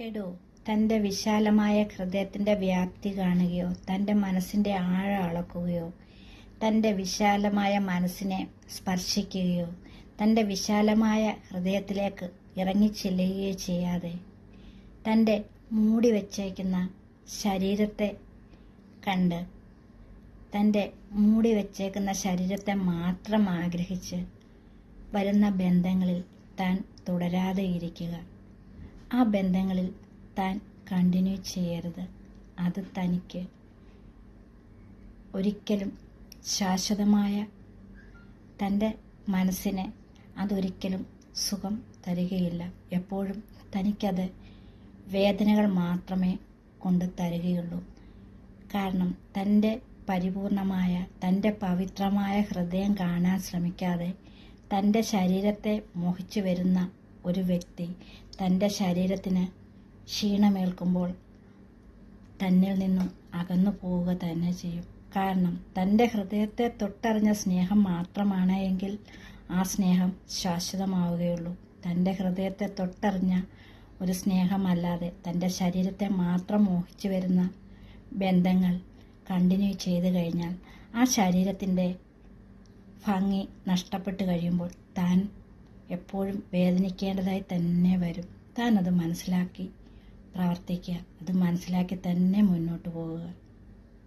എടോ തന്റെ വിശാലമായ ഹൃദയത്തിന്റെ വ്യാപ്തി കാണുകയോ തന്റെ മനസ്സിന്റെ ആഴം അളക്കുകയോ തന്റെ വിശാലമായ മനസ്സിനെ സ്പർശിക്കുകയോ തന്റെ വിശാലമായ ഹൃദയത്തിലേക്ക് ഇറങ്ങിച്ചെല്ലുകയോ ചെയ്യാതെ തന്റെ മൂടി വച്ചേക്കുന്ന ശരീരത്തെ കണ്ട് തന്റെ മൂടി വച്ചേക്കുന്ന ശരീരത്തെ മാത്രം ആഗ്രഹിച്ച് വരുന്ന ബന്ധങ്ങളിൽ താൻ തുടരാതെ ഇരിക്കുക ആ ബന്ധങ്ങളിൽ താൻ കണ്ടിന്യൂ ചെയ്യരുത്. അത് തനിക്ക് ഒരിക്കലും ശാശ്വതമായ തന്റെ മനസ്സിന് അതൊരിക്കലും സുഖം തരികയില്ല. എപ്പോഴും തനിക്കത് വേദനകൾ മാത്രമേ കൊണ്ടു തരികയുള്ളൂ. കാരണം തന്റെ പരിപൂർണമായ തന്റെ പവിത്രമായ ഹൃദയം കാണാൻ ശ്രമിക്കാതെ തന്റെ ശരീരത്തെ മോഹിച്ചു വരുന്ന ഒരു വ്യക്തി തന്റെ ശരീരത്തിന് ക്ഷീണമേൽക്കുമ്പോൾ തന്നിൽ നിന്നും അകന്നു പോവുക തന്നെ ചെയ്യും. കാരണം തന്റെ ഹൃദയത്തെ തൊട്ടറിഞ്ഞ സ്നേഹം മാത്രമാണ് എങ്കിൽ ആ സ്നേഹം ശാശ്വതമാവുകയുള്ളൂ. തന്റെ ഹൃദയത്തെ തൊട്ടറിഞ്ഞ ഒരു സ്നേഹമല്ലാതെ തന്റെ ശരീരത്തെ മാത്രം മോഹിച്ചു വരുന്ന ബന്ധങ്ങൾ കണ്ടിന്യൂ ചെയ്തു കഴിഞ്ഞാൽ ആ ശരീരത്തിന്റെ ഭംഗി നഷ്ടപ്പെട്ട് കഴിയുമ്പോൾ താൻ എപ്പോഴും വേദനിക്കേണ്ടതായി തന്നെ വരും. താൻ അത് മനസ്സിലാക്കി പ്രവർത്തിക്കുക. അത് മനസ്സിലാക്കി തന്നെ മുന്നോട്ട് പോവുക.